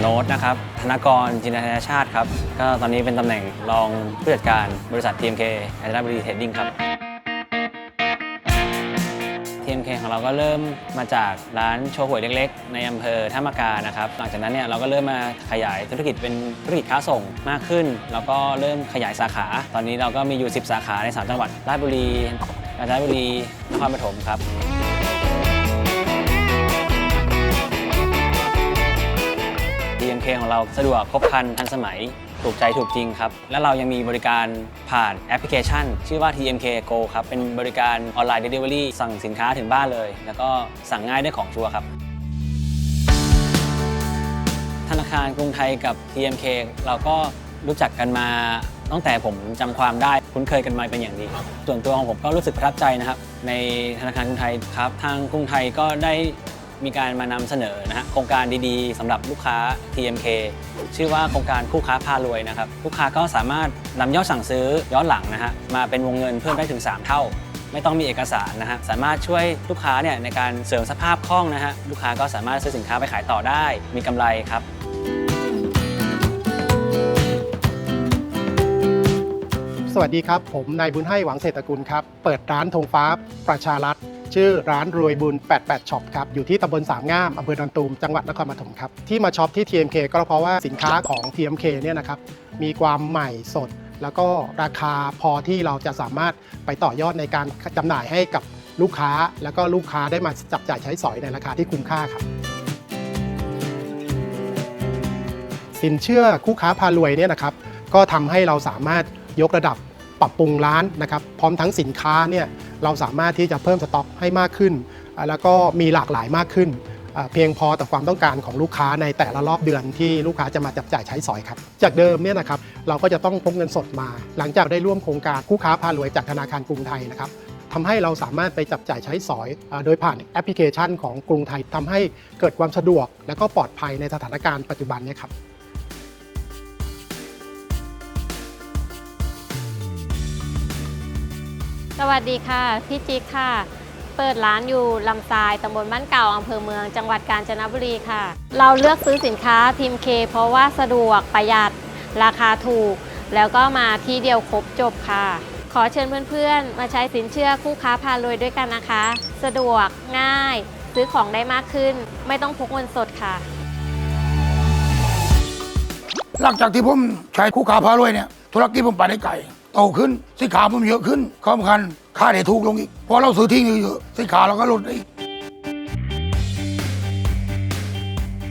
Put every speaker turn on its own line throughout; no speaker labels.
โน้ตนะครับ ธนากรจินตนาชาติครับ ก็ตอนนี้เป็นตำแหน่งรองผู้จัดการบริษัท TMK กาญจนบุรีเทรดดิ้งครับ TMK ของเราก็เริ่มมาจากร้านโชว์หวยเล็กๆ ในอำเภอท่ามากานะครับ หลังจากนั้นเนี่ยเราก็เริ่มมาขยายธุรกิจเป็นธุรกิจค้าส่งมากขึ้น แล้วก็เริ่มขยายสาขา ตอนนี้เราก็มีอยู่ 10 สาขาใน 3 จังหวัดราชบุรีกาญจนบุรีนครปฐมครับ TMK ของเราสะดวกครบครันทันสมัย ถูกใจถูกจริงครับ และเรายังมีบริการผ่านแอปพลิเคชัน ชื่อว่า TMK Go ครับ เป็นบริการออนไลน์ Delivery สั่งสินค้าถึงบ้านเลย แล้วก็สั่งง่ายได้ของชัวร์ครับ ธนาคารกรุงไทยกับ TMK เราก็รู้จักกันมาตั้งแต่ผมจำความได้คุ้นเคยกันมาเป็นอย่างดี ส่วนตัวของผมก็รู้สึกประทับใจนะครับ ในธนาคารกรุงไทยครับ ทางกรุงไทยก็ได้ มีการมานำเสนอนะฮะโครงการดีๆสำหรับลูกค้า TMK ชื่อว่าโครงการคู่ค้าพารวยนะครับลูกค้าก็สามารถนำยอดสั่งซื้อย้อนหลังนะฮะมาเป็นวงเงินเพิ่มได้ถึง 3 เท่า ไม่ต้องมีเอกสารนะฮะสามารถช่วยลูกค้าเนี่ยในการเสริมสภาพคล่องนะฮะลูกค้าก็สามารถซื้อสินค้าไปขายต่อได้ มีกำไรครับ
สวัสดีครับ ผมนายบุญให้หวังเศรษฐกุลครับ เปิดร้านธงฟ้าประชารัฐ ชื่อร้านรวยบุญ 88ช็อปครับ อยู่ที่ตำบลสามงามอำเภอดอนตูม จังหวัดนครปฐมครับ ที่มาช็อปที่ TMK ก็เพราะว่าสินค้าของ TMK เนี่ยนะครับ มีความใหม่สด แล้วก็ราคาพอที่เราจะสามารถไปต่อยอดในการจำหน่ายให้กับลูกค้า แล้วก็ลูกค้าได้มาจับจ่ายใช้สอยในราคาที่คุ้มค่าครับสินเชื่อคู่ค้าพารวยเนี่ยนะครับก็ทำให้เราสามารถยกระดับปรับปรุงร้านนะครับ พร้อมทั้งสินค้าเนี่ย เราสามารถที่จะเพิ่มสต็อกให้มากขึ้น แล้วก็มีหลากหลายมากขึ้น เพียงพอต่อความต้องการของลูกค้าในแต่ละรอบเดือนที่ลูกค้าจะมาจับจ่ายใช้สอยครับ จากเดิมเนี่ยนะครับเราก็จะต้องพกเงินสดมา หลังจากได้ร่วมโครงการคู่ค้าพารวยจากธนาคารกรุงไทยนะครับทำให้เราสามารถไปจับจ่ายใช้สอย โดยผ่านแอปพลิเคชันของกรุงไทยทำให้เกิดความสะดวก และก็ปลอดภัยในสถานการณ์ปัจจุบันเนี้ครับ
สวัสดีค่ะ พี่จิ๊กค่ะ เปิดร้านอยู่ลำทรายตำบลบ้านเก่าอำเภอเมือง จังหวัดกาญจนบุรีค่ะ เราเลือกซื้อสินค้าทีมเค เพราะว่าสะดวกประหยัดราคาถูก แล้วก็มาที่เดียวครบจบค่ะ ขอเชิญเพื่อนๆ มาใช้สินเชื่อคู่ค้าพารวยด้วยกันนะคะ สะดวกง่าย ซื้อของได้มากขึ้น ไม่ต้องพกเงินสดค่ะ
หลังจากที่ผมใช้คู่ค้าพารวยเนี่ยธุรกิจผมไปได้ไกล โตขึ้นสินค้าผมเยอะขึ้นข้อสำคัญค่าเดถูกลงอีกเพราะเราซื้อที่เยอะๆสินค้าเราก็ลดได้อีก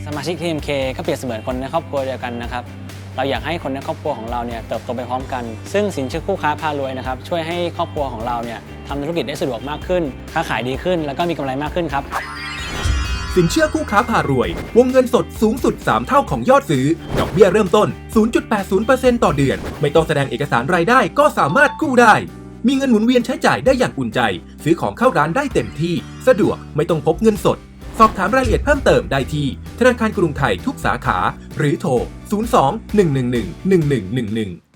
สมาชิก TMK ก็เปรียบเสมือนคนในครอบครัวเดียวกันนะครับ เราอยากให้คนในครอบครัวของเราเนี่ยเติบโตไปพร้อมกัน ซึ่งสินเชื่อคู่ค้าพารวยนะครับช่วยให้ครอบครัวของเราเนี่ยทำธุรกิจได้สะดวกมากขึ้น ค้าขายดีขึ้น แล้วก็มีกำไรมากขึ้นครับ
สินเชื่อคู่ค้าพารวย วงเงินสดสูงสุด 3 เท่าของยอดซื้อ ดอกเบี้ยเริ่มต้น 0.80%ต่อเดือน ไม่ต้องแสดงเอกสารรายได้ก็สามารถกู้ได้ มีเงินหมุนเวียนใช้จ่ายได้อย่างอุ่นใจ ซื้อของเข้าร้านได้เต็มที่ สะดวกไม่ต้องพกเงินสด สอบถามรายละเอียดเพิ่มเติมได้ที่ ธนาคารกรุงไทยทุกสาขา หรือโทร 02 111 1111